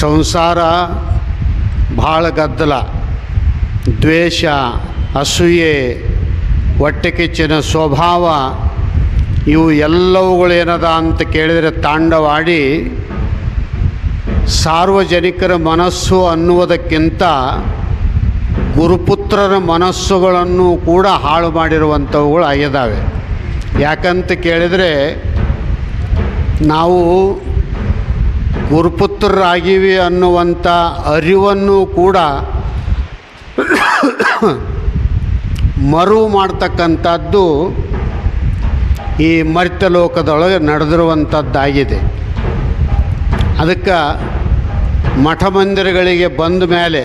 ಸಂಸಾರ ಭಾಳ ಗದ್ದಲ, ದ್ವೇಷ, ಅಸೂಯೆ, ಹೊಟ್ಟೆ ಕಿಚ್ಚಿನ ಸ್ವಭಾವ, ಇವು ಎಲ್ಲವುಗಳೇನದ ಅಂತ ಕೇಳಿದರೆ ತಾಂಡವಾಡಿ ಸಾರ್ವಜನಿಕರ ಮನಸ್ಸು ಅನ್ನುವುದಕ್ಕಿಂತ ಗುರುಪುತ್ರರ ಮನಸ್ಸುಗಳನ್ನು ಕೂಡ ಹಾಳು ಮಾಡಿರುವಂಥವುಗಳು ಆಗಿದ್ದಾವೆ ಯಾಕಂತ ಕೇಳಿದರೆ ನಾವು ಗುರುಪುತ್ರರಾಗಿವಿ ಅನ್ನುವಂಥ ಅರಿವನ್ನು ಕೂಡ ಮರು ಮಾಡ್ತಕ್ಕಂಥದ್ದು ಈ ಮರ್ತ್ಯ ಲೋಕದೊಳಗೆ ನಡೆದಿರುವಂಥದ್ದಾಗಿದೆ. ಅದಕ್ಕೆ ಮಠ ಮಂದಿರಗಳಿಗೆ ಬಂದ ಮೇಲೆ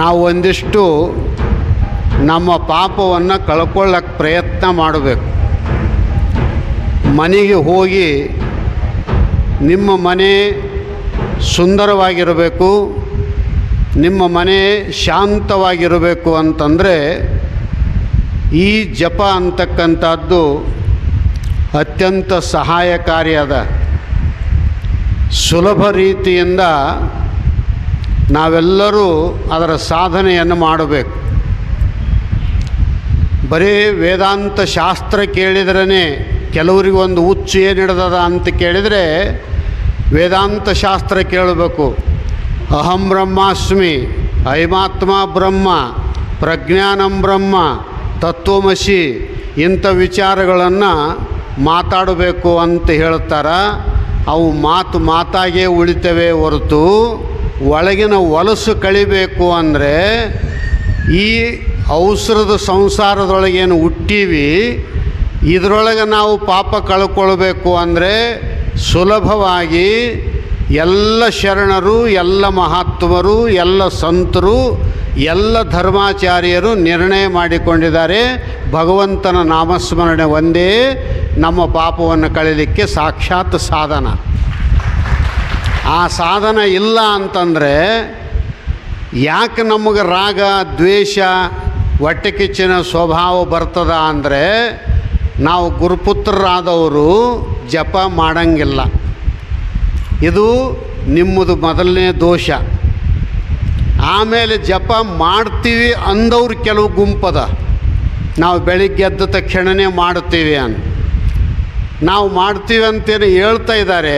ನಾವು ಒಂದಿಷ್ಟು ನಮ್ಮ ಪಾಪವನ್ನು ಕಳ್ಕೊಳ್ಳೋಕ್ಕೆ ಪ್ರಯತ್ನ ಮಾಡಬೇಕು. ಮನೆಗೆ ಹೋಗಿ ನಿಮ್ಮ ಮನೆ ಸುಂದರವಾಗಿರಬೇಕು, ನಿಮ್ಮ ಮನೆ ಶಾಂತವಾಗಿರಬೇಕು ಅಂತಂದರೆ ಈ ಜಪ ಅಂತಕ್ಕಂಥದ್ದು ಅತ್ಯಂತ ಸಹಾಯಕಾರಿಯಾದ ಸುಲಭ ರೀತಿಯಿಂದ ನಾವೆಲ್ಲರೂ ಅದರ ಸಾಧನೆಯನ್ನು ಮಾಡಬೇಕು. ಬರೀ ವೇದಾಂತ ಶಾಸ್ತ್ರ ಕೇಳಿದ್ರೇ ಕೆಲವರಿಗೆ ಒಂದು ಹುಚ್ಚು ಏನು ಹಿಡ್ದದ ಅಂತ ಕೇಳಿದರೆ ವೇದಾಂತ ಶಾಸ್ತ್ರ ಕೇಳಬೇಕು. ಅಹಂ ಬ್ರಹ್ಮಾಸ್ಮಿ, ಐಮಾತ್ಮ ಬ್ರಹ್ಮ, ಪ್ರಜ್ಞಾನಂ ಬ್ರಹ್ಮ, ತತ್ವಮಸಿ ಇಂಥ ವಿಚಾರಗಳನ್ನು ಮಾತಾಡಬೇಕು ಅಂತ ಹೇಳ್ತಾರೆ. ಅವು ಮಾತು ಮಾತಾಗೇ ಉಳಿತವೆ ಹೊರತು ಒಳಗಿನ ಹೊಲಸು ಕಳಿಬೇಕು ಅಂದರೆ ಈ ಔಷಧದ ಸಂಸಾರದೊಳಗೇನು ಹುಟ್ಟೀವಿ, ಇದರೊಳಗೆ ನಾವು ಪಾಪ ಕಳ್ಕೊಳ್ಬೇಕು ಅಂದರೆ ಸುಲಭವಾಗಿ ಎಲ್ಲ ಶರಣರು, ಎಲ್ಲ ಮಹಾತ್ಮರು, ಎಲ್ಲ ಸಂತರು, ಎಲ್ಲ ಧರ್ಮಾಚಾರ್ಯರು ನಿರ್ಣಯ ಮಾಡಿಕೊಂಡಿದ್ದಾರೆ. ಭಗವಂತನ ನಾಮಸ್ಮರಣೆ ಒಂದೇ, ನಮ್ಮ ಪಾಪವನ್ನು ಕಳೀಲಿಕ್ಕೆ ಸಾಕ್ಷಾತ್ ಸಾಧನ. ಆ ಸಾಧನ ಇಲ್ಲ ಅಂತಂದರೆ ಯಾಕೆ ನಮಗೆ ರಾಗ, ದ್ವೇಷ, ಹೊಟ್ಟೆ ಸ್ವಭಾವ ಬರ್ತದ ಅಂದರೆ ನಾವು ಗುರುಪುತ್ರರಾದವರು ಜಪ ಮಾಡಂಗಿಲ್ಲ. ಇದು ನಿಮ್ಮದು ಮೊದಲನೇ ದೋಷ. ಆಮೇಲೆ ಜಪ ಮಾಡ್ತೀವಿ ಅಂದವ್ರು ಕೆಲವು ಗುಂಪದ. ನಾವು ಬೆಳಿಗ್ಗೆ ಎದ್ದ ತಕ್ಷಣವೇ ಮಾಡ್ತೀವಿ ಅಂತ ನಾವು ಮಾಡ್ತೀವಿ ಅಂತೇನು ಹೇಳ್ತಾ ಇದ್ದಾರೆ.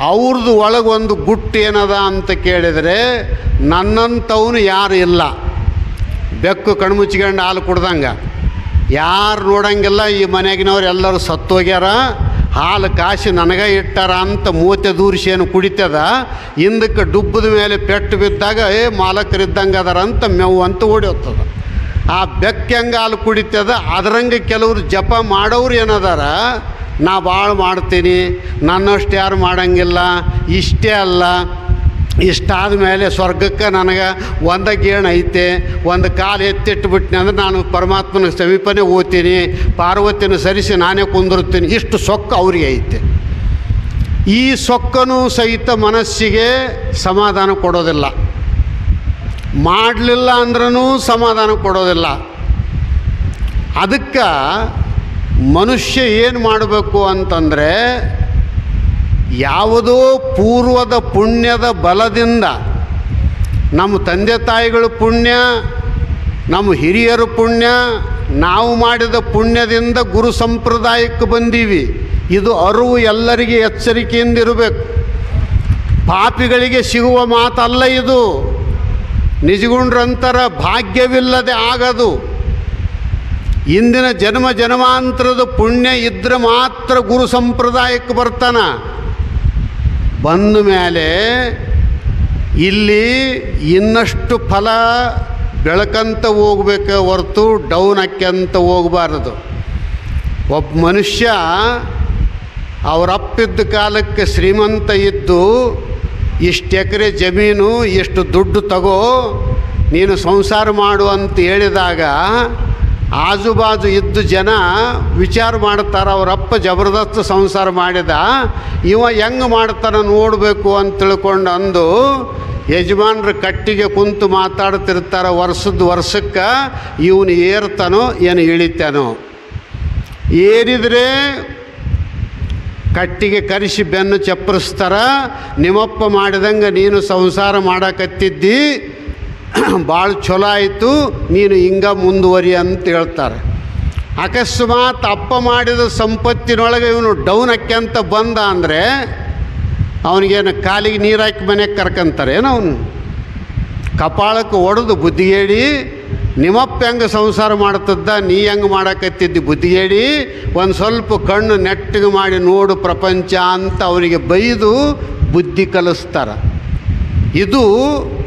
ಅವ್ರದ್ದು ಒಳಗೊಂದು ಗುಟ್ಟು ಏನದ ಅಂತ ಕೇಳಿದರೆ ನನ್ನಂಥವನು ಯಾರು ಇಲ್ಲ. ಬೆಕ್ಕು ಕಣ್ಮುಚ್ಕೊಂಡು ಹಾಲು ಕುಡ್ದಂಗೆ. ಯಾರು ನೋಡಂಗಿಲ್ಲ ಈ ಮನೆಗಿನವ್ರು ಎಲ್ಲರೂ ಸತ್ತೋಗ್ಯಾರ. ಹಾಲು ಕಾಸಿ ನನಗೆ ಇಟ್ಟಾರ ಅಂತ ಮೂತೆ ದೂರಿಸೇನು ಕುಡಿತದ? ಹಿಂದಕ್ಕೆ ಡುಬ್ಬದ ಮೇಲೆ ಪೆಟ್ಟು ಬಿದ್ದಾಗ, ಏ ಮಾಲಕರಿದ್ದಂಗೆ ಅದರ ಅಂತ ಮೇವು ಅಂತ ಓಡಿ ಹೋಗ್ತದ ಆ ಬೆಕ್ಕೆಂಗಾಲು ಹಾಲು ಕುಡಿತದ? ಅದರಂಗೆ ಕೆಲವರು ಜಪ ಮಾಡೋರು ಏನದಾರ? ನಾ ಭಾಳ ಮಾಡ್ತೀನಿ, ನನ್ನಷ್ಟು ಯಾರು ಮಾಡಂಗಿಲ್ಲ, ಇಷ್ಟೇ ಅಲ್ಲ. ಇಷ್ಟಾದ ಮೇಲೆ ಸ್ವರ್ಗಕ್ಕೆ ನನಗೆ ಒಂದು ಗೇಣ ಐತೆ, ಒಂದು ಕಾಲು ಎತ್ತಿಟ್ಬಿಟ್ನಿ ಅಂದ್ರೆ ನಾನು ಪರಮಾತ್ಮನ ಸಮೀಪನೇ ಓದ್ತೀನಿ, ಪಾರ್ವತಿನ ಸರಿಸಿ ನಾನೇ ಕುಂದಿರ್ತೀನಿ. ಇಷ್ಟು ಸೊಕ್ಕು ಅವರಿಗೆ ಐತೆ. ಈ ಸೊಕ್ಕನು ಸಹಿತ ಮನಸ್ಸಿಗೆ ಸಮಾಧಾನ ಕೊಡೋದಿಲ್ಲ. ಮಾಡಲಿಲ್ಲ ಅಂದ್ರೂ ಸಮಾಧಾನ ಕೊಡೋದಿಲ್ಲ. ಅದಕ್ಕೆ ಮನುಷ್ಯ ಏನು ಮಾಡಬೇಕು ಅಂತಂದರೆ ಯಾವುದೋ ಪೂರ್ವದ ಪುಣ್ಯದ ಬಲದಿಂದ ನಮ್ಮ ತಂದೆ ತಾಯಿಗಳು ಪುಣ್ಯ, ನಮ್ಮ ಹಿರಿಯರು ಪುಣ್ಯ, ನಾವು ಮಾಡಿದ ಪುಣ್ಯದಿಂದ ಗುರು ಸಂಪ್ರದಾಯಕ್ಕೆ ಬಂದೀವಿ. ಇದು ಅರಿವು ಎಲ್ಲರಿಗೆ ಎಚ್ಚರಿಕೆಯಿಂದ ಇರಬೇಕು. ಪಾಪಿಗಳಿಗೆ ಸಿಗುವ ಮಾತಲ್ಲ ಇದು. ನಿಜಗುಂಡ್ರಂತರ ಭಾಗ್ಯವಿಲ್ಲದೆ ಆಗದು. ಇಂದಿನ ಜನ್ಮ ಜನ್ಮಾಂತರದ ಪುಣ್ಯ ಇದ್ರೆ ಮಾತ್ರ ಗುರು ಸಂಪ್ರದಾಯಕ್ಕೆ ಬರ್ತಾನ. ಬಂದ ಮೇಲೆ ಇಲ್ಲಿ ಇನ್ನಷ್ಟು ಫಲ ಬೆಳಕಂತ ಹೋಗ್ಬೇಕು ಹೊರತು ಡೌನ್ ಹಾಕ್ಯಂತ ಹೋಗಬಾರ್ದು. ಒಬ್ಬ ಮನುಷ್ಯ ಅವರಪ್ಪಿದ್ದ ಕಾಲಕ್ಕೆ ಶ್ರೀಮಂತ ಇದ್ದು ಇಷ್ಟು ಎಕರೆ ಜಮೀನು, ಇಷ್ಟು ದುಡ್ಡು ತಗೋ, ನೀನು ಸಂಸಾರ ಮಾಡು ಅಂತ ಹೇಳಿದಾಗ ಆಜು ಇದ್ದ ಇದ್ದು ಜನ ವಿಚಾರ ಮಾಡ್ತಾರೆ ಅವರಪ್ಪ ಜಬರ್ದಸ್ತ್ ಸಂಸಾರ ಮಾಡಿದ, ಇವ ಹೆಂಗೆ ಮಾಡ್ತಾನೆ ನೋಡಬೇಕು ಅಂತ ತಿಳ್ಕೊಂಡು ಅಂದು ಯಜಮಾನ್ರ ಕಟ್ಟಿಗೆ ಕುಂತು ಮಾತಾಡ್ತಿರ್ತಾರೆ, ವರ್ಷದ ವರ್ಷಕ್ಕೆ ಇವನು ಏರ್ತಾನೋ ಏನು ಇಳಿತಾನೋ. ಏರಿದರೆ ಕಟ್ಟಿಗೆ ಕರೆಸಿ ಬೆನ್ನು ಚಪ್ಪರಿಸ್ತಾರ, ನಿಮ್ಮಪ್ಪ ಮಾಡಿದಂಗೆ ನೀನು ಸಂಸಾರ ಮಾಡಕತ್ತಿದ್ದಿ ಭಾಳ ಚಲೋ ಆಯಿತು, ನೀನು ಹಿಂಗ ಮುಂದುವರಿ ಅಂತ ಹೇಳ್ತಾರೆ. ಅಕಸ್ಮಾತ್ ಅಪ್ಪ ಮಾಡಿದ ಸಂಪತ್ತಿನೊಳಗೆ ಇವನು ಡೌನ್ ಹಾಕ್ಯಂತ ಬಂದ ಅಂದರೆ, ಅವನಿಗೇನು ಕಾಲಿಗೆ ನೀರು ಹಾಕಿ ಮನೆಗೆ ಕರ್ಕಂತಾರೆ ಏನೋ ಅವನು? ಕಪಾಳಕ್ಕೆ ಒಡೆದು ಬುದ್ಧಿಗೇಡಿ ನಿಮ್ಮಪ್ಪ ಹೆಂಗೆ ಸಂಸಾರ ಮಾಡ್ತದ್ದ, ನೀ ಹೆಂಗೆ ಮಾಡಕತ್ತಿದ್ದಿ ಬುದ್ಧಿಗೇಡಿ ಒಂದು ಸ್ವಲ್ಪ ಕಣ್ಣು ನೆಟ್ಟಗೆ ಮಾಡಿ ನೋಡು ಪ್ರಪಂಚ ಅಂತ ಅವರಿಗೆ ಬೈದು ಬುದ್ಧಿ ಕಲಿಸ್ತಾರೆ. ಇದು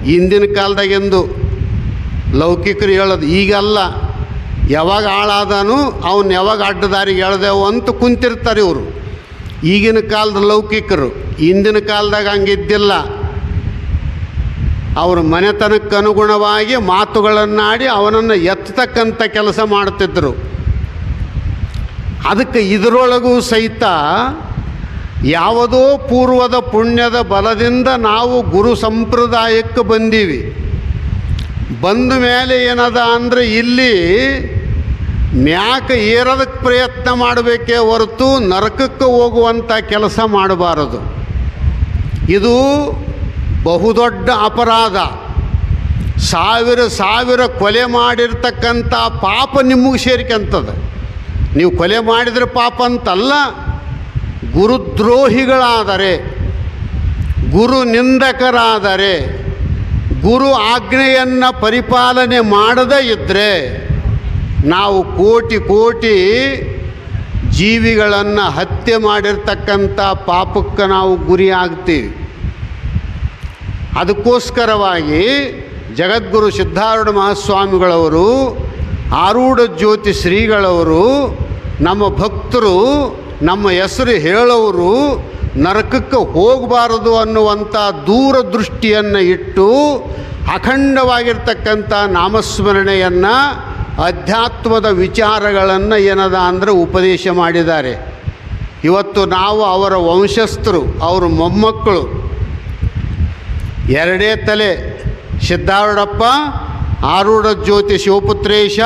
ಹಿಂದಿನ ಕಾಲದಾಗೆಂದು ಲೌಕಿಕರು ಹೇಳೋದು. ಈಗಲ್ಲ, ಯಾವಾಗ ಹಾಳಾದನು ಅವನು ಯಾವಾಗ ಅಡ್ಡದಾರಿಗೆ ಹೇಳ್ದೆವು ಅಂತ ಕುಂತಿರ್ತಾರೆ ಇವರು. ಈಗಿನ ಕಾಲದ ಲೌಕಿಕರು ಹಿಂದಿನ ಕಾಲದಾಗ ಹಂಗಿದ್ದಿಲ್ಲ. ಅವ್ರ ಮನೆತನಕ್ಕೆ ಅನುಗುಣವಾಗಿ ಮಾತುಗಳನ್ನಾಡಿ ಅವನನ್ನು ಎತ್ತತಕ್ಕಂಥ ಕೆಲಸ ಮಾಡ್ತಿದ್ದರು ಅದಕ್ಕೆ ಇದರೊಳಗೂ ಸಹಿತ ಯಾವುದೋ ಪೂರ್ವದ ಪುಣ್ಯದ ಬಲದಿಂದ ನಾವು ಗುರು ಸಂಪ್ರದಾಯಕ್ಕೆ ಬಂದೀವಿ. ಬಂದ ಮೇಲೆ ಏನದ ಅಂದರೆ ಇಲ್ಲಿ ಮ್ಯಾಕ ಏರೋದಕ್ಕೆ ಪ್ರಯತ್ನ ಮಾಡಬೇಕೇ ಹೊರತು ನರಕಕ್ಕೆ ಹೋಗುವಂಥ ಕೆಲಸ ಮಾಡಬಾರದು. ಇದು ಬಹುದೊಡ್ಡ ಅಪರಾಧ. ಸಾವಿರ ಸಾವಿರ ಕೊಲೆ ಮಾಡಿರ್ತಕ್ಕಂಥ ಪಾಪ ನಿಮಗೆ ಸೇರಿಕೆಂತದ. ನೀವು ಕೊಲೆ ಮಾಡಿದರೆ ಪಾಪ ಅಂತಲ್ಲ. ಗುರುದ್ರೋಹಿಗಳಾದರೆ ಗುರು ನಿಂದಕರಾದರೆ ಗುರು ಆಜ್ಞೆಯನ್ನು ಪರಿಪಾಲನೆ ಮಾಡದೇ ಇದ್ದರೆ ನಾವು ಕೋಟಿ ಕೋಟಿ ಜೀವಿಗಳನ್ನು ಹತ್ಯೆ ಮಾಡಿರ್ತಕ್ಕಂಥ ಪಾಪಕ್ಕೆ ನಾವು ಗುರಿ ಆಗ್ತೀವಿ ಅದಕ್ಕೋಸ್ಕರವಾಗಿ ಜಗದ್ಗುರು ಸಿದ್ಧಾರೂಢ ಮಹಾಸ್ವಾಮಿಗಳವರು, ಆರೂಢ ಜ್ಯೋತಿ ಶ್ರೀಗಳವರು, ನಮ್ಮ ಭಕ್ತರು ನಮ್ಮ ಹೆಸರು ಹೇಳೋರು ನರಕಕ್ಕೆ ಹೋಗಬಾರದು ಅನ್ನುವಂಥ ದೂರದೃಷ್ಟಿಯನ್ನು ಇಟ್ಟು ಅಖಂಡವಾಗಿರ್ತಕ್ಕಂಥ ನಾಮಸ್ಮರಣೆಯನ್ನು, ಅಧ್ಯಾತ್ಮದ ವಿಚಾರಗಳನ್ನು ಏನದ ಅಂದರೆ ಉಪದೇಶ ಮಾಡಿದ್ದಾರೆ. ಇವತ್ತು ನಾವು ಅವರ ವಂಶಸ್ಥರು, ಅವರ ಮೊಮ್ಮಕ್ಕಳು. ಎರಡೇ ತಲೆ, ಸಿದ್ಧಾರೂಢಪ್ಪ, ಆರೂಢ ಜ್ಯೋತಿ ಶಿವಪುತ್ರೇಶ,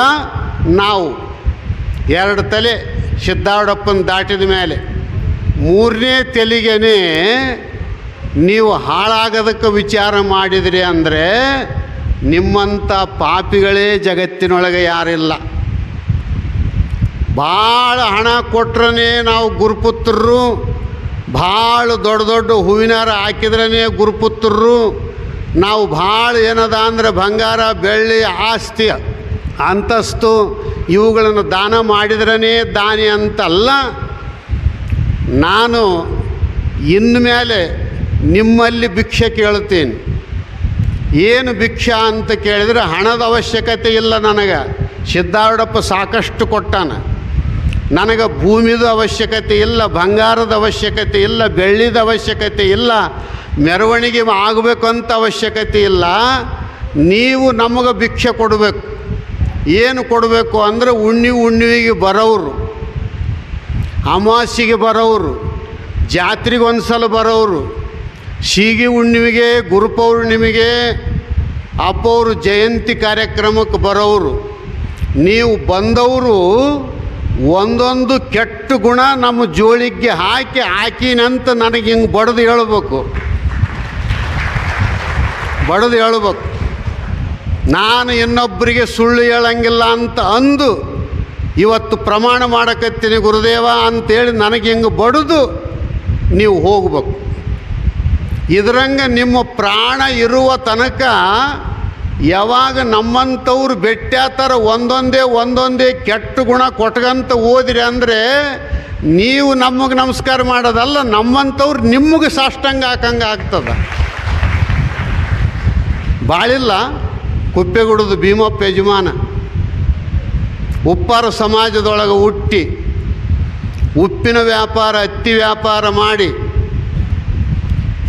ನಾವು. ಎರಡು ತಲೆ ಸಿದ್ಧಾರೂಢಪ್ಪನ ದಾಟಿದ ಮೇಲೆ ಮೂರನೇ ತೆಲಿಗೆನೇ ನೀವು ಹಾಳಾಗೋದಕ್ಕೆ ವಿಚಾರ ಮಾಡಿದಿರಿ ಅಂದರೆ ನಿಮ್ಮಂಥ ಪಾಪಿಗಳೇ ಜಗತ್ತಿನೊಳಗೆ ಯಾರಿಲ್ಲ. ಭಾಳ ಹಣ ಕೊಟ್ರೇ ನಾವು ಗುರುಪುತ್ರರು, ಭಾಳ ದೊಡ್ಡ ದೊಡ್ಡ ಹೂವಿನಾರ ಹಾಕಿದ್ರೇ ಗುರುಪುತ್ರರು, ನಾವು ಭಾಳ ಏನದ ಅಂದರೆ ಬಂಗಾರ, ಬೆಳ್ಳಿ, ಆಸ್ತಿ ಅಂತಸ್ತು, ಇವುಗಳನ್ನು ದಾನ ಮಾಡಿದ್ರೇ ದಾನಿ ಅಂತಲ್ಲ. ನಾನು ಇನ್ನು ಮೇಲೆ ನಿಮ್ಮಲ್ಲಿ ಭಿಕ್ಷೆ ಕೇಳ್ತೀನಿ ಏನು ಭಿಕ್ಷಾ ಅಂತ ಕೇಳಿದರೆ ಹಣದ ಅವಶ್ಯಕತೆ ಇಲ್ಲ ನನಗೆ. ಸಿದ್ಧಾರೂಢಪ್ಪ ಸಾಕಷ್ಟು ಕೊಟ್ಟಾನ. ನನಗೆ ಭೂಮಿದು ಅವಶ್ಯಕತೆ ಇಲ್ಲ, ಬಂಗಾರದ ಅವಶ್ಯಕತೆ ಇಲ್ಲ, ಬೆಳ್ಳಿದ ಅವಶ್ಯಕತೆ ಇಲ್ಲ, ಮೆರವಣಿಗೆ ಆಗಬೇಕು ಅಂತ ಅವಶ್ಯಕತೆ ಇಲ್ಲ. ನೀವು ನಮಗೆ ಭಿಕ್ಷೆ ಕೊಡಬೇಕು. ಏನು ಕೊಡಬೇಕು ಅಂದರೆ ಉಣ್ಣಿ ಉಣ್ಣಿವಿಗೆ ಬರೋರು ಅಮಾವಾಸ್ಯೆಗೆ ಬರೋರು ಜಾತ್ರೆಗೆ ಒಂದು ಸಲ ಬರೋರು ಸೀಗಿ ಹುಣ್ಣಿಮೆಗೆ ಗುರುಪೌರ್ಣಿಮೆಗೆ ಅಪ್ಪವರು ಜಯಂತಿ ಕಾರ್ಯಕ್ರಮಕ್ಕೆ ಬರೋರು ನೀವು ಬಂದವರು ಒಂದೊಂದು ಕೆಟ್ಟ ಗುಣ ನಮ್ಮ ಜೋಳಿಗೆ ಹಾಕಿ ಹಾಕಿನಂತ ನನಗೆ ಹಿಂಗೆ ಬಡ್ದು ಹೇಳ್ಬೇಕು. ಬಡ್ದು ಹೇಳ್ಬೇಕು. ನಾನು ಇನ್ನೊಬ್ಬರಿಗೆ ಸುಳ್ಳು ಹೇಳಂಗಿಲ್ಲ ಅಂತ ಅಂದು ಇವತ್ತು ಪ್ರಮಾಣ ಮಾಡಕತ್ತೀನಿ ಗುರುದೇವ ಅಂತೇಳಿ ನನಗೆ ಹಿಂಗೆ ಬಡಿದು, ನೀವು ಹೋಗ್ಬೇಕು. ಇದರಂಗ ನಿಮ್ಮ ಪ್ರಾಣ ಇರುವ ತನಕ ಯಾವಾಗ ನಮ್ಮಂಥವ್ರು ಬೆಟ್ಟಾತರ ಒಂದೊಂದೇ ಒಂದೊಂದೇ ಕೆಟ್ಟ ಗುಣ ಕೊಟ್ಕಂತ ಓದಿರಿ ಅಂದರೆ ನೀವು ನಮಗೆ ನಮಸ್ಕಾರ ಮಾಡೋದಲ್ಲ, ನಮ್ಮಂಥವ್ರು ನಿಮಗೆ ಸಾಷ್ಟಂಗ ಹಾಕಂಗೆ ಆಗ್ತದ. ಬಾಳಿಲ್ಲ. ಕುಪ್ಪೆಗುಡದು ಭೀಮಪ್ಪ ಯಜಮಾನ. ಉಪ್ಪಾರ ಸಮಾಜದೊಳಗೆ ಹುಟ್ಟಿ, ಉಪ್ಪಿನ ವ್ಯಾಪಾರ, ಹತ್ತಿ ವ್ಯಾಪಾರ ಮಾಡಿ,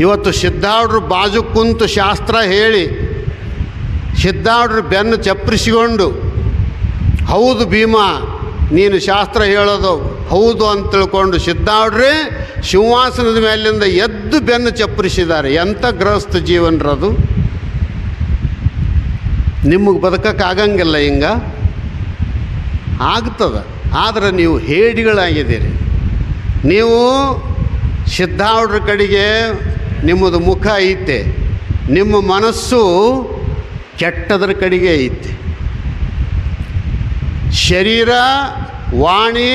ಇವತ್ತು ಸಿದ್ಧಾರ್ಡ್ರು ಬಾಜು ಕುಂತು ಶಾಸ್ತ್ರ ಹೇಳಿ, ಸಿದ್ಧಾರ್ಡ್ರು ಬೆನ್ನು ಚಪ್ಪರಿಸಿಕೊಂಡು ಹೌದು ಭೀಮಾ, ನೀನು ಶಾಸ್ತ್ರ ಹೇಳೋದು ಹೌದು ಅಂತ ತಿಳ್ಕೊಂಡು ಸಿದ್ಧಾರ್ಡ್ರೆ ಸಿಂಹಾಸನದ ಮೇಲಿಂದ ಎದ್ದು ಬೆನ್ನು ಚಪ್ಪರಿಸಿದ್ದಾರೆ ಎಂಥ ಗೃಹಸ್ಥ ಜೀವನರದು? ನಿಮಗೆ ಬದುಕಕ್ಕಾಗಂಗಿಲ್ಲ ಹಿಂಗ ಆಗ್ತದೆ. ಆದರೆ ನೀವು ಹೇಡಿಗಳಾಗಿದ್ದೀರಿ. ನೀವು ಸಿದ್ಧಾವಡ್ರ ಕಡೆಗೆ ನಿಮ್ಮದು ಮುಖ ಐತೆ. ನಿಮ್ಮ ಮನಸ್ಸು ಕೆಟ್ಟದ್ರ ಕಡೆಗೆ ಐತೆ. ಶರೀರ, ವಾಣಿ,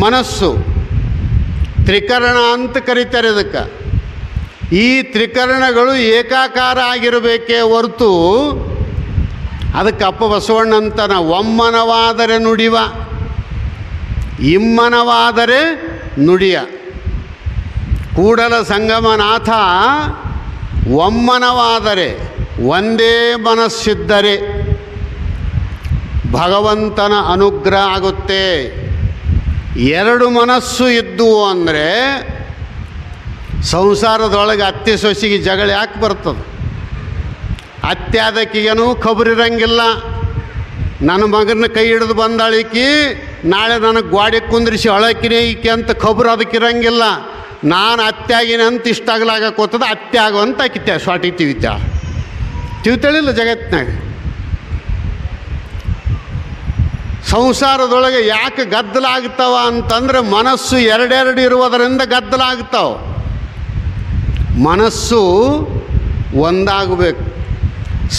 ಮನಸ್ಸು ತ್ರಿಕರಣ ಅಂತ ಕರೀತಾರೆ ಅದಕ್ಕೆ ಈ ತ್ರಿಕರಣಗಳು ಏಕಾಕಾರ ಆಗಿರಬೇಕೇ ಹೊರತು ಅದಕ್ಕೆ ಅಪ್ಪ ಬಸವಣ್ಣಂತನ ಒಮ್ಮನವಾದರೆ ನುಡಿವ, ಇಮ್ಮನವಾದರೆ ನುಡಿಯ. ಕೂಡಲ ಸಂಗಮನಾಥ ಒಮ್ಮನವಾದರೆ ಒಂದೇ ಮನಸ್ಸಿದ್ದರೆ ಭಗವಂತನ ಅನುಗ್ರಹ ಆಗುತ್ತೆ. ಎರಡು ಮನಸ್ಸು ಇದ್ದುವು ಅಂದರೆ ಸಂಸಾರದೊಳಗೆ ಅತ್ತಿ ಸೊಸಿಗೆ ಜಗಳ ಯಾಕೆ ಬರ್ತದೆ? ಅತ್ತೆ ಅದಕ್ಕಿಗೇನು ಖಬರಿರಂಗಿಲ್ಲ ನನ್ನ ಮಗನ ಕೈ ಹಿಡಿದು ಬಂದಾಳಿಕಿ ನಾಳೆ ನನಗೆ ಗ್ವಾಡೆ ಕುಂದ್ರಿಸಿ ಅಳಕಿನೇ ಈಕೆ ಅಂತ ಖಬರು ಅದಕ್ಕಿರಂಗಿಲ್ಲ ನಾನು ಅತ್ಯಾಗಿನ ಅಂತ ಇಷ್ಟಾಗ್ಲಾಗಕ್ಕೋತದ ಅತ್ತೆ ಆಗೋ ಅಂತ ಆಕಿತ್ಯ, ಸ್ವಾಟಿ ತಿವಿತ ತಿವಿತಾಳಿಲ್ಲ ಜಗತ್ತಿನಾಗ. ಸಂಸಾರದೊಳಗೆ ಯಾಕೆ ಗದ್ದಲ ಗದ್ದಲಾಗ್ತಾವ ಅಂತಂದ್ರೆ ಮನಸ್ಸು ಎರಡೆರಡು ಇರುವುದರಿಂದ ಗದ್ದಲ ಗದ್ದಲಾಗ್ತಾವ. ಮನಸ್ಸು ಒಂದಾಗಬೇಕು.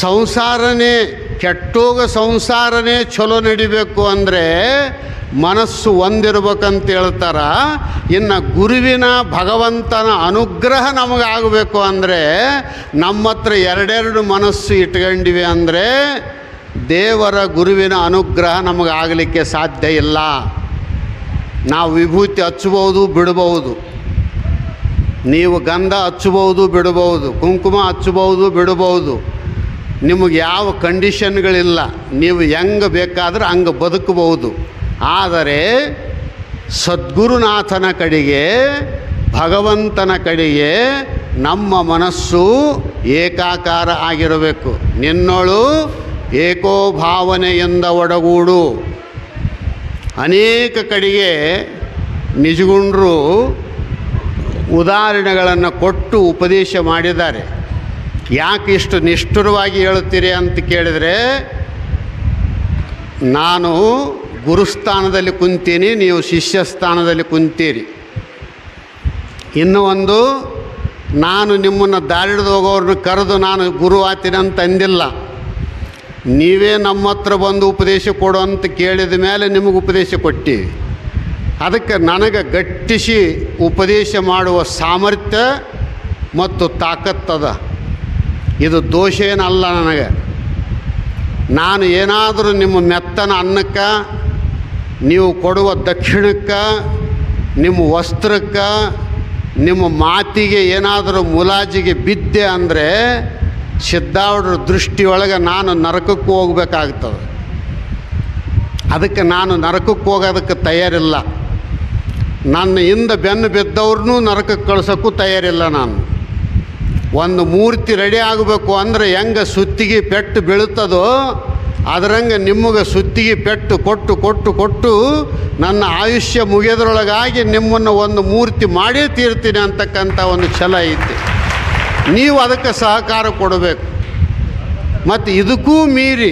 ಸಂಸಾರನೇ, ಕೆಟ್ಟೋಗ ಸಂಸಾರನೇ ಚಲೋ ನಡಿಬೇಕು ಅಂದರೆ ಮನಸ್ಸು ಒಂದಿರ್ಬೇಕಂತ ಹೇಳ್ತಾರ. ಇನ್ನು ಗುರುವಿನ ಭಗವಂತನ ಅನುಗ್ರಹ ನಮಗಾಗಬೇಕು ಅಂದರೆ ನಮ್ಮ ಹತ್ರ ಎರಡೆರಡು ಮನಸ್ಸು ಇಟ್ಕೊಂಡಿವೆ ಅಂದರೆ ದೇವರ ಗುರುವಿನ ಅನುಗ್ರಹ ನಮಗಾಗಲಿಕ್ಕೆ ಸಾಧ್ಯ ಇಲ್ಲ. ನಾವು ವಿಭೂತಿ ಹಚ್ಚಬಹುದು, ಬಿಡಬಹುದು. ನೀವು ಗಂಧ ಹಚ್ಚಬಹುದು, ಬಿಡಬಹುದು. ಕುಂಕುಮ ಹಚ್ಚಬಹುದು, ಬಿಡಬಹುದು. ನಿಮಗೆ ಯಾವ ಕಂಡೀಷನ್ಗಳಿಲ್ಲ, ನೀವು ಹೆಂಗೆ ಬೇಕಾದ್ರೆ ಹಂಗೆ ಬದುಕಬಹುದು. ಆದರೆ ಸದ್ಗುರುನಾಥನ ಕಡೆಗೆ, ಭಗವಂತನ ಕಡೆಗೆ ನಮ್ಮ ಮನಸ್ಸು ಏಕಾಕಾರ ಆಗಿರಬೇಕು. ನಿನ್ನೋಳು ಏಕೋ ಭಾವನೆಯಿಂದ ಒಡಗೂಡು. ಅನೇಕ ಕಡೆಗೆ ನಿಜಗುಂಡ್ರು ಉದಾಹರಣೆಗಳನ್ನು ಕೊಟ್ಟು ಉಪದೇಶ ಮಾಡಿದ್ದಾರೆ. ಯಾಕೆ ಇಷ್ಟು ನಿಷ್ಠುರವಾಗಿ ಹೇಳುತ್ತೀರಿ ಅಂತ ಕೇಳಿದರೆ, ನಾನು ಗುರುಸ್ಥಾನದಲ್ಲಿ ಕುಂತೀನಿ, ನೀವು ಶಿಷ್ಯ ಸ್ಥಾನದಲ್ಲಿ ಕುಂತೀರಿ. ಇನ್ನು ಒಂದು, ನಾನು ನಿಮ್ಮನ್ನು ದಾರಿಡ್ದು ಹೋಗೋರನ್ನ ಕರೆದು ನಾನು ಗುರು ಅಂದಿಲ್ಲ. ನೀವೇ ನಮ್ಮ ಹತ್ರ ಬಂದು ಉಪದೇಶ ಕೊಡು ಅಂತ ಕೇಳಿದ ಮೇಲೆ ನಿಮಗೆ ಉಪದೇಶ ಕೊಟ್ಟೀವಿ. ಅದಕ್ಕೆ ನನಗೆ ಗಟ್ಟಿಸಿ ಉಪದೇಶ ಮಾಡುವ ಸಾಮರ್ಥ್ಯ ಮತ್ತು ತಾಕತ್ತದ. ಇದು ದೋಷ ಏನಲ್ಲ ನನಗೆ. ನಾನು ಏನಾದರೂ ನಿಮ್ಮ ಮೆತ್ತನ ಅನ್ನಕ್ಕೆ, ನೀವು ಕೊಡುವ ದಕ್ಷಿಣಕ್ಕೆ, ನಿಮ್ಮ ವಸ್ತ್ರಕ್ಕೆ, ನಿಮ್ಮ ಮಾತಿಗೆ ಏನಾದರೂ ಮುಲಾಜಿಗೆ ಬಿದ್ದೆ ಅಂದರೆ ಸಿದ್ಧಾವಡ್ರ ದೃಷ್ಟಿಯೊಳಗೆ ನಾನು ನರಕಕ್ಕೆ ಹೋಗ್ಬೇಕಾಗ್ತದೆ. ಅದಕ್ಕೆ ನಾನು ನರಕಕ್ಕೆ ಹೋಗೋದಕ್ಕೆ ತಯಾರಿಲ್ಲ. ನನ್ನ ಹಿಂದೆ ಬೆನ್ನು ಬಿದ್ದವ್ರನ್ನೂ ನರಕಕ್ಕೆ ಕಳ್ಸೋಕ್ಕೂ ತಯಾರಿಲ್ಲ ನಾನು. ಒಂದು ಮೂರ್ತಿ ರೆಡಿ ಆಗಬೇಕು ಅಂದರೆ ಹೆಂಗೆ ಸುತ್ತಿಗೆ ಪೆಟ್ಟು ಬೀಳುತ್ತದೋ ಅದರಂಗೆ ನಿಮಗೆ ಸುತ್ತಿಗೆ ಪೆಟ್ಟು ಕೊಟ್ಟು ಕೊಟ್ಟು ಕೊಟ್ಟು ನನ್ನ ಆಯುಷ್ಯ ಮುಗಿಯೋದ್ರೊಳಗಾಗಿ ನಿಮ್ಮನ್ನು ಒಂದು ಮೂರ್ತಿ ಮಾಡೇ ತೀರ್ತೀನಿ ಅಂತಕ್ಕಂಥ ಒಂದು ಛಲ ಐತಿ. ನೀವು ಅದಕ್ಕೆ ಸಹಕಾರ ಕೊಡಬೇಕು. ಮತ್ತು ಇದಕ್ಕೂ ಮೀರಿ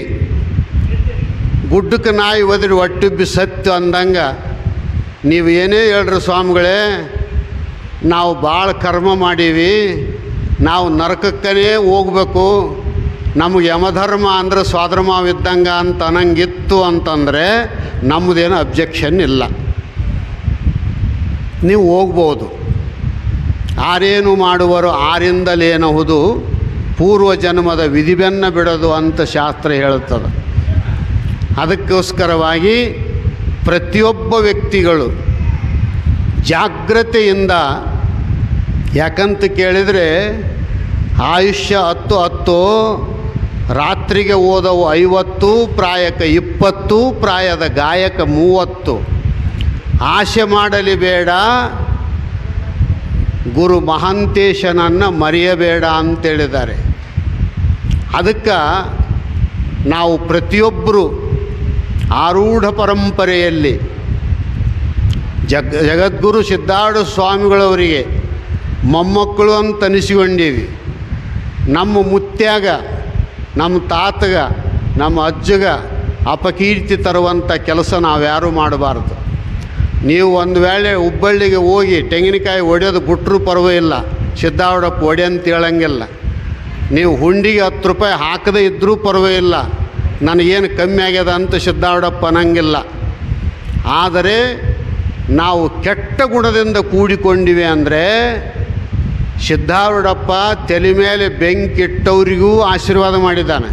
ಗುಡ್ಡಕ್ಕೆ ನಾಯಿ ಒದರಿ ಒಟ್ಟುಬ್ಬಿ ಸತ್ತು ಅಂದಂಗೆ ನೀವು ಏನೇ ಹೇಳ್ರಿ ಸ್ವಾಮಿಗಳೇ, ನಾವು ಭಾಳ ಕರ್ಮ ಮಾಡೀವಿ. ನಾವು ನರಕಕ್ಕನೇ ಹೋಗ್ಬೇಕು. ನಮಗೆ ಯಮಧರ್ಮ ಅಂದ್ರೆ ಸ್ವಾಧರ್ಮವಿದ್ದಂಗ ಅಂತ ಅನ್ನಂಗಿತ್ತು ಅಂತಂದರೆ ನಮ್ಮದೇನು ಅಬ್ಜೆಕ್ಷನ್ ಇಲ್ಲ. ನೀವು ಹೋಗ್ಬೋದು. ಆರೇನು ಮಾಡುವರು ಆರಿಂದಲೇನಹುದು ಪೂರ್ವ ಜನ್ಮದ ವಿಧಿಬೆನ್ನ ಬಿಡೋದು ಅಂತ ಶಾಸ್ತ್ರ ಹೇಳುತ್ತದೆ. ಅದಕ್ಕೋಸ್ಕರವಾಗಿ ಪ್ರತಿಯೊಬ್ಬ ವ್ಯಕ್ತಿಗಳು ಜಾಗ್ರತೆಯಿಂದ ಯಾಕಂತ ಕೇಳಿದರೆ ಆಯುಷ್ಯ ಹತ್ತು ಹತ್ತು, ರಾತ್ರಿಗೆ ಓದವು ಐವತ್ತು, ಪ್ರಾಯಕ ಇಪ್ಪತ್ತು, ಪ್ರಾಯದ ಗಾಯಕ ಮೂವತ್ತು. ಆಶೆ ಮಾಡಲಿ ಬೇಡ, ಗುರು ಮಹಾಂತೇಶನನ್ನು ಮರೆಯಬೇಡ ಅಂತೇಳಿದ್ದಾರೆ. ಅದಕ್ಕೆ ನಾವು ಪ್ರತಿಯೊಬ್ಬರು ಆರೂಢ ಪರಂಪರೆಯಲ್ಲಿ ಜಗ್, ಜಗದ್ಗುರು ಸಿದ್ಧಾರ್ಥ ಸ್ವಾಮಿಗಳವರಿಗೆ ಮೊಮ್ಮಕ್ಕಳು ಅಂತ ಅನಿಸಿಕೊಂಡೀವಿ. ನಮ್ಮ ಮುತ್ಯಾಗ, ನಮ್ಮ ತಾತಗ, ನಮ್ಮ ಅಜ್ಜಗ ಅಪಕೀರ್ತಿ ತರುವಂಥ ಕೆಲಸ ನಾವ್ಯಾರೂ ಮಾಡಬಾರ್ದು. ನೀವು ಒಂದು ವೇಳೆ ಹುಬ್ಬಳ್ಳಿಗೆ ಹೋಗಿ ತೆಂಗಿನಕಾಯಿ ಒಡೆಯೋದು ಬಿಟ್ಟರು ಪರವಾಗಿಲ್ಲ. ಸಿದ್ದಾವಡಪ್ಪ ಒಡೆ ಅಂತ ಹೇಳಂಗಿಲ್ಲ. ನೀವು ಹುಂಡಿಗೆ ಹತ್ತು ರೂಪಾಯಿ ಹಾಕದೇ ಇದ್ದರೂ ಪರವಾಗಿಲ್ಲ. ನನಗೇನು ಕಮ್ಮಿ ಆಗ್ಯದ ಅಂತ ಸಿದ್ದಾವಡಪ್ಪ ಅನ್ನಂಗಿಲ್ಲ. ಆದರೆ ನಾವು ಕೆಟ್ಟ ಗುಣದಿಂದ ಕೂಡಿಕೊಂಡಿವೆ ಅಂದರೆ ಸಿದ್ದಾರೂಢಪ್ಪ ತಲೆ ಮೇಲೆ ಬೆಂಕಿಟ್ಟವರಿಗೂ ಆಶೀರ್ವಾದ ಮಾಡಿದ್ದಾನೆ.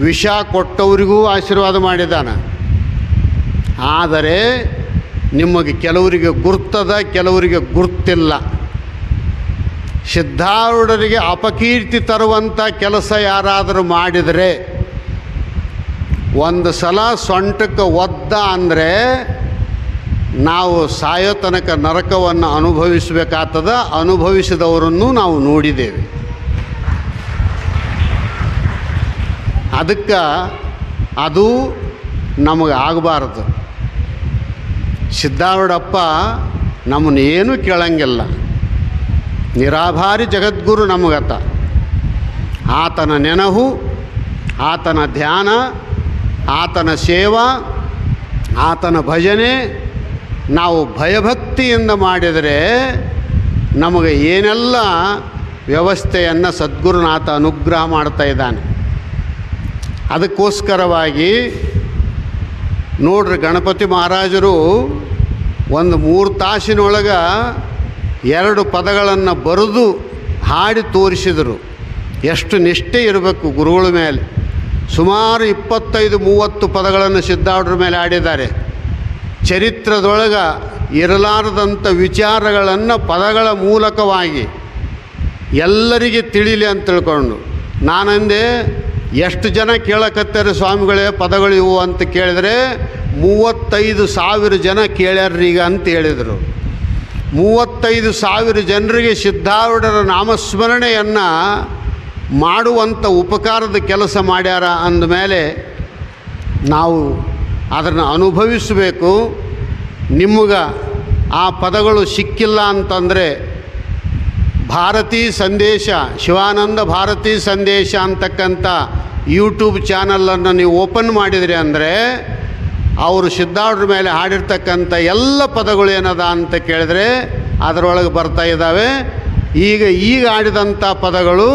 ವಿಷ ಕೊಟ್ಟವರಿಗೂ ಆಶೀರ್ವಾದ ಮಾಡಿದ್ದಾನೆ. ಆದರೆ ನಿಮಗೆ ಕೆಲವರಿಗೆ ಗುರ್ತದ, ಕೆಲವರಿಗೆ ಗುರ್ತಿಲ್ಲ. ಸಿದ್ಧಾರೂಢರಿಗೆ ಅಪಕೀರ್ತಿ ತರುವಂಥ ಕೆಲಸ ಯಾರಾದರೂ ಮಾಡಿದರೆ, ಒಂದು ಸಲ ಸೊಂಟಕ್ಕೆ ಒದ್ದ ಅಂದರೆ ನಾವು ಸಾಯೋ ತನಕ ನರಕವನ್ನು ಅನುಭವಿಸಬೇಕಾಗ್ತದ ಅನುಭವಿಸಿದವರನ್ನು ನಾವು ನೋಡಿದ್ದೇವೆ. ಅದಕ್ಕೆ ಅದು ನಮಗೆ ಆಗಬಾರ್ದು. ಸಿದ್ಧಾರೂಢಪ್ಪ ನಮ್ಮನ್ನು ಏನೂ ಕೇಳಂಗಿಲ್ಲ. ನಿರಾಭಾರಿ ಜಗದ್ಗುರು ನಮಗತ. ಆತನ ನೆನಹು, ಆತನ ಧ್ಯಾನ, ಆತನ ಸೇವಾ, ಆತನ ಭಜನೆ ನಾವು ಭಯಭಕ್ತಿಯಿಂದ ಮಾಡಿದರೆ ನಮಗೆ ಏನೆಲ್ಲ ವ್ಯವಸ್ಥೆಯನ್ನು ಸದ್ಗುರುನಾಥ ಅನುಗ್ರಹ ಮಾಡ್ತಾ ಇದ್ದಾನೆ. ಅದಕ್ಕೋಸ್ಕರವಾಗಿ ನೋಡ್ರಿ ಗಣಪತಿ ಮಹಾರಾಜರು ಒಂದು ಮೂರು ತಾಸಿನೊಳಗೆ ಎರಡು ಪದಗಳನ್ನು ಬರೆದು ಹಾಡಿ ತೋರಿಸಿದರು. ಎಷ್ಟು ನಿಷ್ಠೆ ಇರಬೇಕು ಗುರುಗಳ ಮೇಲೆ. ಸುಮಾರು ಇಪ್ಪತ್ತೈದು ಮೂವತ್ತು ಪದಗಳನ್ನು ಸಿದ್ಧಾಡ್ರ ಮೇಲೆ ಆಡಿದ್ದಾರೆ ಚರಿತ್ರದೊಳಗೆ ಇರಲಾರದಂಥ ವಿಚಾರಗಳನ್ನು ಪದಗಳ ಮೂಲಕವಾಗಿ ಎಲ್ಲರಿಗೆ ತಿಳಿಲಿ ಅಂತ ತಿಳ್ಕೊಂಡು ನಾನಂದೆ ಎಷ್ಟು ಜನ ಕೇಳಕತ್ತಾರೆ ಸ್ವಾಮಿಗಳೇ ಪದಗಳು ಇವು ಅಂತ ಕೇಳಿದರೆ ಮೂವತ್ತೈದು ಸಾವಿರ ಜನ ಈಗ ಅಂತ ಹೇಳಿದರು. ಮೂವತ್ತೈದು ಸಾವಿರ ಜನರಿಗೆ ಸಿದ್ಧಾರೂಢರ ನಾಮಸ್ಮರಣೆಯನ್ನು ಮಾಡುವಂಥ ಉಪಕಾರದ ಕೆಲಸ ಮಾಡ್ಯಾರ ಅಂದಮೇಲೆ ನಾವು ಅದನ್ನು ಅನುಭವಿಸಬೇಕು. ನಿಮಗೆ ಆ ಪದಗಳು ಸಿಕ್ಕಿಲ್ಲ ಅಂತಂದರೆ ಭಾರತೀ ಸಂದೇಶ, ಶಿವಾನಂದ ಭಾರತೀ ಸಂದೇಶ ಅಂತಕ್ಕಂಥ ಯೂಟ್ಯೂಬ್ ಚಾನಲನ್ನು ನೀವು ಓಪನ್ ಮಾಡಿದರೆ ಅಂದರೆ ಅವರು ಸಿದ್ಧಾರ್ಡ್ರ ಮೇಲೆ ಹಾಡಿರ್ತಕ್ಕಂಥ ಎಲ್ಲ ಪದಗಳು ಏನದ ಅಂತ ಕೇಳಿದ್ರೆ ಅದರೊಳಗೆ ಬರ್ತಾ ಇದ್ದಾವೆ ಈಗ ಈಗ ಆಡಿದಂಥ ಪದಗಳು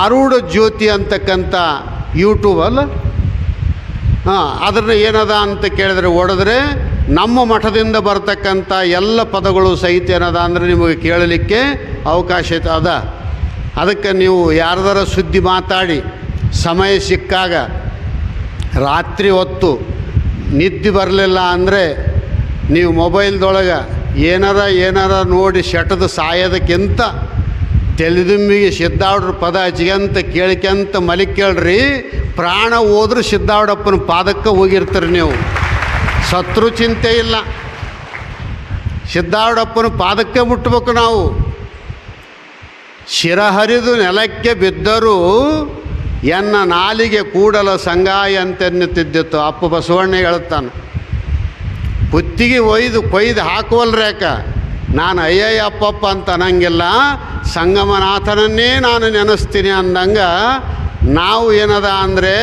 ಆರೂಢ ಜ್ಯೋತಿ ಅಂತಕ್ಕಂಥ ಯೂಟ್ಯೂಬಲ್ಲ ಹಾಂ, ಅದನ್ನು ಏನದ ಅಂತ ಕೇಳಿದ್ರೆ ಒಡೆದ್ರೆ ನಮ್ಮ ಮಠದಿಂದ ಬರತಕ್ಕಂಥ ಎಲ್ಲ ಪದಗಳು ಸಹಿತ ಏನದ ಅಂದರೆ ನಿಮಗೆ ಕೇಳಲಿಕ್ಕೆ ಅವಕಾಶ ಅದ. ಅದಕ್ಕೆ ನೀವು ಯಾರ್ದಾರ ಸುದ್ದಿ ಮಾತಾಡಿ, ಸಮಯ ಸಿಕ್ಕಾಗ ರಾತ್ರಿ ಹೊತ್ತು ನಿದ್ದೆ ಬರಲಿಲ್ಲ ಅಂದರೆ ನೀವು ಮೊಬೈಲ್ದೊಳಗೆ ಏನಾರ ಏನಾರ ನೋಡಿ ಶಟದ ಸಾಯೋದಕ್ಕಿಂತ ತೆಲಿದುಂಬಿಗೆ ಸಿದ್ದಾವ್ರ ಪದ ಹಚ್ಕೊಂತ ಕೇಳ್ಕೊಂತ ಮಲಿಕೇಳ್ರಿ ಪ್ರಾಣ ಹೋದ್ರೂ ಸಿದ್ದಾವಡಪ್ಪನ ಪಾದಕ್ಕೆ ಹೋಗಿರ್ತೀರಿ ನೀವು. ಸತ್ರು ಚಿಂತೆ ಇಲ್ಲ. ಸಿದ್ದಾವಡಪ್ಪನ ಪಾದಕ್ಕೆ ಮುಟ್ಬೇಕು ನಾವು. ಶಿರ ಹರಿದು ನೆಲಕ್ಕೆ ಬಿದ್ದರೂ ಎನ್ನ ನಾಲಿಗೆ ಕೂಡಲ ಸಂಗಾಯ ಅಂತೆನ್ನುತ್ತಿದ್ದಿತ್ತು ಅಪ್ಪ ಬಸವಣ್ಣ ಹೇಳ್ತಾನೆ, ಕುತ್ತಿಗೆ ಒಯ್ದು ಕೊಯ್ದು ಹಾಕುವಲ್ರೇಕ ನಾನು ಅಯ್ಯಯ್ಯ ಅಪ್ಪಪ್ಪ ಅಂತ ಅನ್ನಂಗಿಲ್ಲ. ಸಂಗಮನಾಥನನ್ನೇ ನಾನು ನೆನೆಸ್ತೀನಿ ಅಂದಂಗ ನಾವು ಏನದ ಅಂದರೆ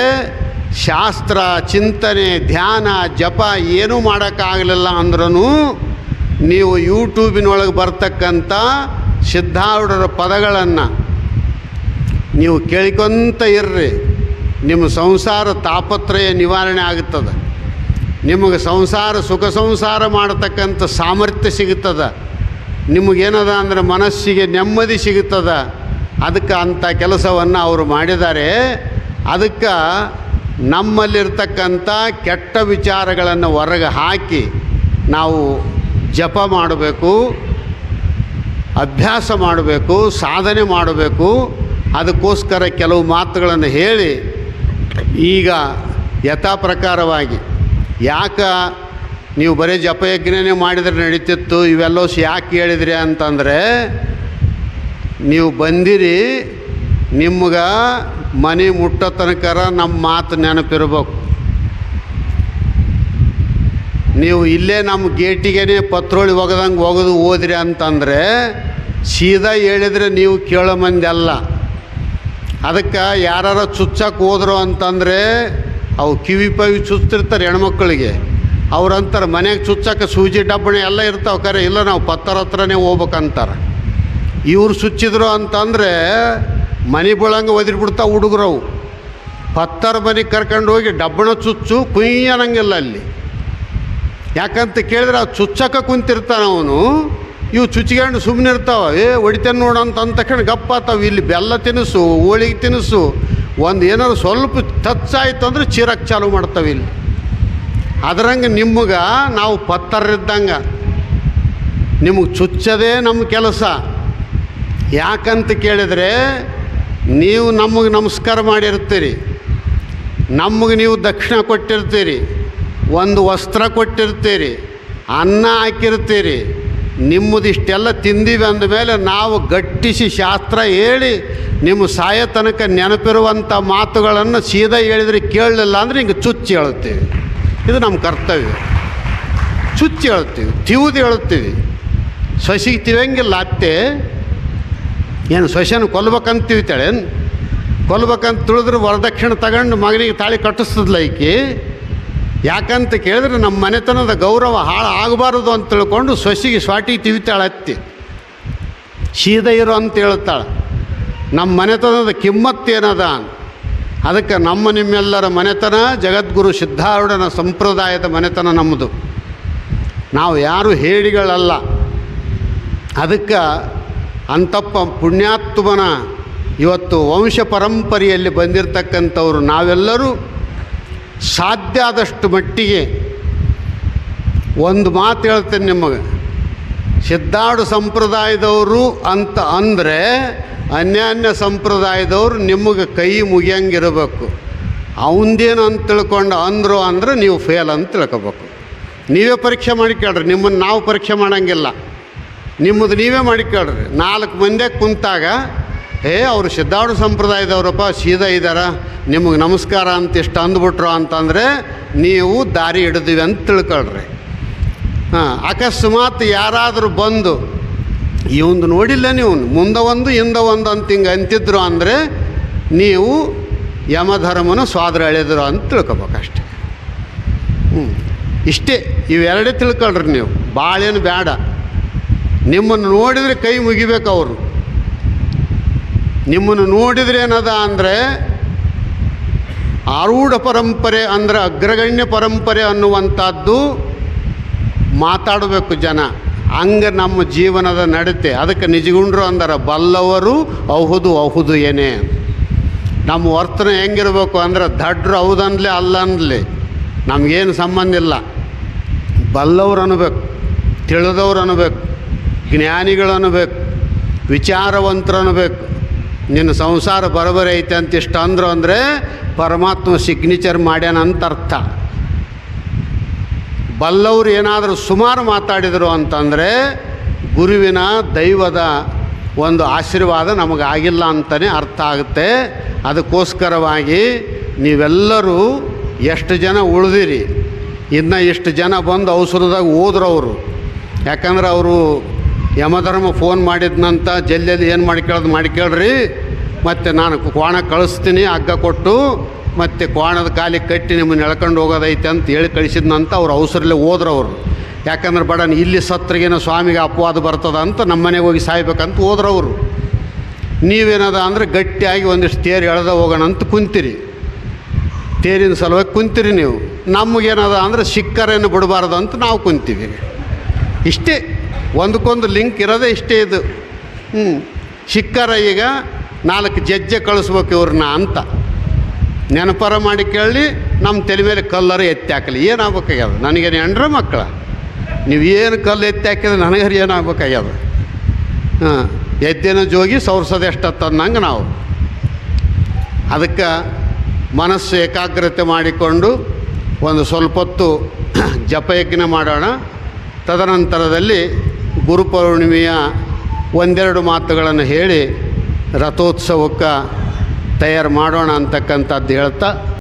ಶಾಸ್ತ್ರ, ಚಿಂತನೆ, ಧ್ಯಾನ, ಜಪ ಏನೂ ಮಾಡೋಕ್ಕಾಗಲಿಲ್ಲ ಅಂದ್ರೂ ನೀವು ಯೂಟ್ಯೂಬಿನೊಳಗೆ ಬರ್ತಕ್ಕಂಥ ಸಿದ್ಧಾರೂಢರ ಪದಗಳನ್ನು ನೀವು ಕೇಳ್ಕೊತ ಇರ್ರಿ. ನಿಮ್ಮ ಸಂಸಾರ ತಾಪತ್ರಯ ನಿವಾರಣೆ ಆಗುತ್ತದೆ ನಿಮಗೆ ಸಂಸಾರ, ಸುಖ ಸಂಸಾರ ಮಾಡತಕ್ಕಂಥ ಸಾಮರ್ಥ್ಯ ಸಿಗುತ್ತದೆ ನಿಮಗೇನದ ಅಂದರೆ ಮನಸ್ಸಿಗೆ ನೆಮ್ಮದಿ ಸಿಗುತ್ತದ? ಅದಕ್ಕೆ ಅಂಥ ಕೆಲಸವನ್ನು ಅವರು ಮಾಡಿದ್ದಾರೆ. ಅದಕ್ಕೆ ನಮ್ಮಲ್ಲಿರ್ತಕ್ಕಂಥ ಕೆಟ್ಟ ವಿಚಾರಗಳನ್ನು ಹೊರಗೆ ಹಾಕಿ ನಾವು ಜಪ ಮಾಡಬೇಕು, ಅಭ್ಯಾಸ ಮಾಡಬೇಕು, ಸಾಧನೆ ಮಾಡಬೇಕು. ಅದಕ್ಕೋಸ್ಕರ ಕೆಲವು ಮಾತುಗಳನ್ನು ಹೇಳಿ ಈಗ ಯಥಾಪ್ರಕಾರವಾಗಿ ಯಾಕ ನೀವು ಬರೀ ಜಪಯಜ್ಞನೇ ಮಾಡಿದರೆ ನಡೀತಿತ್ತು ಇವೆಲ್ಲವೂ ಯಾಕೆ ಹೇಳಿದ್ರಿ ಅಂತಂದರೆ, ನೀವು ಬಂದಿರಿ, ನಿಮ್ಗೆ ಮನೆ ಮುಟ್ಟೋ ತನಕರ ನಮ್ಮ ಮಾತು ನೆನಪಿರ್ಬೇಕು. ನೀವು ಇಲ್ಲೇ ನಮ್ಮ ಗೇಟಿಗೆ ಪತ್ರೊಳಿ ಒಗದಂಗೆ ಒಗೆದು ಹೋದ್ರಿ ಅಂತಂದರೆ, ಸೀದಾ ಹೇಳಿದರೆ ನೀವು ಕೇಳೋ ಮಂದಿ ಅಲ್ಲ. ಅದಕ್ಕೆ ಯಾರು ಚುಚ್ಚಕ್ಕೆ ಹೋದ್ರು ಅಂತಂದರೆ, ಅವು ಕಿವಿ ಪವಿ ಚುಚ್ತಿರ್ತಾರೆ ಹೆಣ್ಮಕ್ಳಿಗೆ. ಅವ್ರಂತಾರೆ ಮನೆಗೆ ಚುಚ್ಚಕ್ಕೆ ಸೂಜಿ ಡಬ್ಬಣೆ ಎಲ್ಲ ಇರ್ತಾವೆ ಕರೆ, ಇಲ್ಲ ನಾವು ಪತ್ತರ ಹತ್ರನೇ ಹೋಗ್ಬೇಕಂತಾರೆ. ಇವ್ರು ಸುಚ್ಚಿದ್ರು ಅಂತಂದರೆ ಮನೆ ಬೀಳಂಗೆ ಒದಿರ್ಬಿಡ್ತಾವೆ ಹುಡುಗರವು. ಪತ್ತರ ಮನೆಗೆ ಕರ್ಕೊಂಡು ಹೋಗಿ ಡಬ್ಬಣ ಚುಚ್ಚು ಕುಯ್ ಅನ್ನಂಗಿಲ್ಲ ಅಲ್ಲಿ. ಯಾಕಂತ ಕೇಳಿದ್ರೆ ಆ ಚುಚ್ಚಕ್ಕೆ ಕುಂತಿರ್ತಾನೆ ಅವನು, ಇವು ಚುಚ್ಕೊಂಡು ಸುಮ್ಮನೆ ಇರ್ತಾವೆ, ಏ, ಹೊಡಿತೇನೆ ನೋಡು ಅಂತ ಅಂದ ತಕ್ಷಣ ಗಪ್ಪ ಇಲ್ಲಿ ಬೆಲ್ಲ ತಿನಿಸು ಹೋಳಿಗೆ ತಿನಿಸು ಒಂದು ಏನಾದ್ರು ಸ್ವಲ್ಪ ಟಚ್ ಆಯ್ತು ಅಂದ್ರೆ ಚೀರಕ್ಕೆ ಚಾಲು ಮಾಡ್ತಾವೆ ಇಲ್ಲಿ. ಅದರಂಗೆ ನಿಮ್ಗೆ ನಾವು ಪತ್ತರಿದ್ದಂಗೆ ನಿಮಗೆ ಚುಚ್ಚದೇ ನಮ್ಮ ಕೆಲಸ. ಯಾಕಂತ ಕೇಳಿದರೆ ನೀವು ನಮಗೆ ನಮಸ್ಕಾರ ಮಾಡಿರ್ತೀರಿ. ನಮಗೆ ನೀವು ದಕ್ಷಿಣ ಕೊಟ್ಟಿರ್ತೀರಿ. ಒಂದು ವಸ್ತ್ರ ಕೊಟ್ಟಿರ್ತೀರಿ. ಅನ್ನ ಹಾಕಿರ್ತೀರಿ. ನಿಮ್ಮದಿಷ್ಟೆಲ್ಲ ತಿಂದೀವಿ ಅಂದಮೇಲೆ ನಾವು ಗಟ್ಟಿಸಿ ಶಾಸ್ತ್ರ ಹೇಳಿ ನಿಮ್ಮ ಸಾಯ ತನಕ ನೆನಪಿರುವಂಥ ಮಾತುಗಳನ್ನು ಸೀದಾ ಹೇಳಿದ್ರೆ ಕೇಳಲಿಲ್ಲ ಅಂದರೆ ಹಿಂಗೆ ಚುಚ್ಚಿ ಹೇಳ್ತೀವಿ. ಇದು ನಮ್ಮ ಕರ್ತವ್ಯ. ಚುಚ್ಚಿ ಹೇಳ್ತೀವಿ ತಿವುದು ಹೇಳ್ತೀವಿ ಸೊಸಿಗೆ ತಿವಂಗಿಲ್ಲ ಅತ್ತೆ. ಏನು ಸೊಸೆನ ಕೊಲ್ಬೇಕಂತ ತಿವಿತಾಳೇನು ಕೊಲ್ಬೇಕಂತ ತಿಳಿದ್ರೆ ವರದಕ್ಷಿಣೆ ತಗೊಂಡು ಮಗನಿಗೆ ತಾಳಿ ಕಟ್ಟಿಸ್ತದ್ಲ ಈಕಿ ಯಾಕಂತ ಕೇಳಿದ್ರೆ ನಮ್ಮ ಮನೆತನದ ಗೌರವ ಹಾಳು ಆಗಬಾರ್ದು ಅಂತ ತಿಳ್ಕೊಂಡು ಸೊಸಿಗೆ ಸ್ವಾಟಿ ತಿವಿತಾಳೆ ಅತ್ತಿ. ಸೀದ ಇರು ಅಂತ ಹೇಳ್ತಾಳೆ ನಮ್ಮ ಮನೆತನದ ಕಿಮ್ಮತ್ತೇನದ? ಅಂತ ಅದಕ್ಕೆ ನಮ್ಮ ನಿಮ್ಮೆಲ್ಲರ ಮನೆತನ ಜಗದ್ಗುರು ಸಿದ್ಧಾರೂಢನ ಸಂಪ್ರದಾಯದ ಮನೆತನ ನಮ್ಮದು. ನಾವು ಯಾರು ಹೇಳಿಗಳಲ್ಲ ಅದಕ್ಕೆ ಅಂತಪ್ಪ ಪುಣ್ಯಾತ್ಮನ ಇವತ್ತು ವಂಶ ಪರಂಪರೆಯಲ್ಲಿ ಬಂದಿರತಕ್ಕಂಥವ್ರು ನಾವೆಲ್ಲರೂ ಸಾಧ್ಯ ಆದಷ್ಟು ಮಟ್ಟಿಗೆ ಒಂದು ಮಾತು ಹೇಳ್ತೇನೆ ನಿಮಗೆ. ಸಿದ್ಧಾಡು ಸಂಪ್ರದಾಯದವರು ಅಂತ ಅಂದರೆ ಅನ್ಯಾನ್ಯ ಸಂಪ್ರದಾಯದವ್ರು ನಿಮಗೆ ಕೈ ಮುಗಿಯಂಗಿರಬೇಕು. ಅವಂದೇನು ಅಂತ ತಿಳ್ಕೊಂಡು ಅಂದರು ಅಂದ್ರೆ ನೀವು ಫೇಲ್ ಅಂತ ತಿಳ್ಕೊಬೇಕು. ನೀವೇ ಪರೀಕ್ಷೆ ಮಾಡಿಕೇಳ್ರಿ ನಿಮ್ಮನ್ನು ನಾವು ಪರೀಕ್ಷೆ ಮಾಡೋಂಗಿಲ್ಲ. ನಿಮ್ಮದು ನೀವೇ ಮಾಡಿಕೇಳ್ರಿ ನಾಲ್ಕು ಮಂದಿ ಕುಂತಾಗ, ಹೇ, ಅವರು ಸಿದ್ಧಾಡು ಸಂಪ್ರದಾಯದವರಪ್ಪ, ಸೀದಾ ಇದ್ದಾರ ನಿಮಗೆ ನಮಸ್ಕಾರ ಅಂತ ಇಷ್ಟು ಅಂದ್ಬಿಟ್ರು ಅಂತಂದರೆ ನೀವು ದಾರಿ ಹಿಡಿದಿವಿ ಅಂತ ತಿಳ್ಕೊಳ್ರಿ. ಹಾಂ, ಅಕಸ್ಮಾತ್ ಯಾರಾದರೂ ಬಂದು ಇವಂದು ನೋಡಿಲ್ಲ ನೀವು. ಮುಂದೆ ಒಂದು, ಹಿಂದೆ ಒಂದು ಅಂತ ಹಿಂಗೆ ಅಂತಿದ್ರು ಅಂದರೆ ನೀವು ಯಮಧರ್ಮನ ಸ್ವಾದ್ರ ಎಳೆದ್ರು ಅಂತ ತಿಳ್ಕೊಬೇಕಷ್ಟೆ. ಹ್ಞೂ ಇಷ್ಟೇ, ಇವೆರಡೇ ತಿಳ್ಕೊಳ್ರಿ ನೀವು. ಭಾಳೇನು ಬೇಡ ನಿಮ್ಮನ್ನು ನೋಡಿದರೆ ಕೈ ಮುಗಿಬೇಕು ಅವರು. ನಿಮ್ಮನ್ನು ನೋಡಿದ್ರೆ ಏನದ ಅಂದರೆ ಆರೂಢ ಪರಂಪರೆ ಅಂದರೆ ಅಗ್ರಗಣ್ಯ ಪರಂಪರೆ ಅನ್ನುವಂಥದ್ದು ಮಾತಾಡಬೇಕು ಜನ. ಹಂಗೆ ನಮ್ಮ ಜೀವನದ ನಡತೆ. ಅದಕ್ಕೆ ನಿಜಗುಂಡ್ರು ಅಂದ್ರೆ, ಬಲ್ಲವರು ಅಹುದು ಅಹುದು ಏನೇ. ನಮ್ಮ ವರ್ತನೆ ಹೆಂಗಿರ್ಬೇಕು ಅಂದ್ರೆ ದಡ್ರು ಹೌದನ್ಲಿ ಅಲ್ಲ ನಮಗೇನು ಸಂಬಂಧ ಇಲ್ಲ. ಬಲ್ಲವ್ರು ಅನ್ಬೇಕು, ತಿಳಿದವ್ರು ಅನ್ಬೇಕು, ಜ್ಞಾನಿಗಳು ಅನ್ಬೇಕು, ವಿಚಾರವಂತರು ಅನ್ಬೇಕು. ನಿನ್ನ ಸಂಸಾರ ಬರೋಬರಿ ಐತೆ ಅಂತ ಇಷ್ಟು ಅಂದರು ಅಂದರೆ ಪರಮಾತ್ಮ ಸಿಗ್ನೇಚರ್ ಮಾಡ್ಯಾನಂತ ಅರ್ಥ. ಬಲ್ಲವರು ಏನಾದರೂ ಸುಮಾರು ಮಾತಾಡಿದರು ಅಂತಂದರೆ ಗುರುವಿನ ದೈವದ ಒಂದು ಆಶೀರ್ವಾದ ನಮಗಾಗಿಲ್ಲ ಅಂತಲೇ ಅರ್ಥ ಆಗುತ್ತೆ. ಅದಕ್ಕೋಸ್ಕರವಾಗಿ ನೀವೆಲ್ಲರೂ ಎಷ್ಟು ಜನ ಉಳಿದಿರಿ, ಇನ್ನು ಎಷ್ಟು ಜನ ಬಂದು ಔಷಧದಾಗ ಹೋದ್ರು ಅವರು ಯಾಕಂದ್ರೆ ಅವರು ಯಮಧರ್ಮ ಫೋನ್ ಮಾಡಿದ್ನಂತ ಜಲ್ದಿಯಲ್ಲಿ ಏನು ಮಾಡ್ಕೊಳ್ಳೋದು ಮಾಡ್ಕೊಳ್ರಿ ಮತ್ತು ನಾನು ಕೋಣ ಕಳಿಸ್ತೀನಿ, ಹಗ್ಗ ಕೊಟ್ಟು ಮತ್ತು ಕೋಣದ ಕಾಲಿಗೆ ಕಟ್ಟಿ ನಿಮ್ಮನ್ನು ಎಳ್ಕೊಂಡು ಹೋಗೋದೈತೆ ಅಂತ ಹೇಳಿ ಕಳಿಸಿದ್ನಂತ ಅವ್ರು ಅವಸರಲ್ಲೇ ಹೋದ್ರು ಅವರು. ಯಾಕಂದ್ರೆ ಬಡನ್ ಇಲ್ಲಿ ಸತ್ರಿಗೇನೋ ಸ್ವಾಮಿಗೆ ಅಪವಾದ ಬರ್ತದ ಅಂತ ನಮ್ಮ ಮನೆಗೆ ಹೋಗಿ ಸಾಯ್ಬೇಕಂತ ಹೋದ್ರು ಅವರು. ನೀವೇನದ ಅಂದರೆ ಗಟ್ಟಿಯಾಗಿ ಒಂದಿಷ್ಟು ತೇರು ಎಳೆದ ಹೋಗೋಣ ಅಂತ ಕುಂತಿರಿ. ತೇರಿನ ಸಲುವಾಗಿ ಕುಂತಿರಿ ನೀವು. ನಮಗೇನದ ಅಂದರೆ ಸಿಕ್ಕರೇನು ಬಿಡಬಾರ್ದು ಅಂತ ನಾವು ಕುಂತೀವಿ. ಇಷ್ಟೇ, ಒಂದಕ್ಕೊಂದು ಲಿಂಕ್ ಇರೋದೇ ಇಷ್ಟೇ ಇದು. ಹ್ಞೂ ಸಿಕ್ಕರ ಈಗ ನಾಲ್ಕು ಜಜ್ಜೆ ಕಳಿಸ್ಬೇಕು ಇವ್ರನ್ನ ಅಂತ. ನೆನಪರ ಮಾಡಿ ಕೇಳಿ ನಮ್ಮ ತಲೆ ಮೇಲೆ ಕಲ್ಲರು ಎತ್ತಿ ಹಾಕಲಿ. ಏನಾಗ್ಬೇಕಾಗ್ಯದ? ನನಗೇನು ಎಂಡ್ರ ಮಕ್ಕಳ. ನೀವು ಏನು ಕಲ್ಲು ಎತ್ತಿ ಹಾಕಿದ್ರೆ ನನಗರಿ ಏನಾಗ್ಬೇಕಾಗ್ಯದ? ಹಾಂ, ಎದ್ದಿನ ಜೋಗಿ ಸೌರ್ಸೋದು ಅನ್ನಂಗೆ ನಾವು. ಅದಕ್ಕೆ ಮನಸ್ಸು ಏಕಾಗ್ರತೆ ಮಾಡಿಕೊಂಡು ಒಂದು ಸ್ವಲ್ಪ ಹೊತ್ತು ಜಪಯಜ್ಞ ಮಾಡೋಣ. ತದನಂತರದಲ್ಲಿ ಗುರುಪೌರ್ಣಿಮೆಯ ಒಂದೆರಡು ಮಾತುಗಳನ್ನು ಹೇಳಿ ರಥೋತ್ಸವಕ್ಕೆ ತಯಾರು ಮಾಡೋಣ ಅಂತಕ್ಕಂಥದ್ದು ಹೇಳ್ತಾ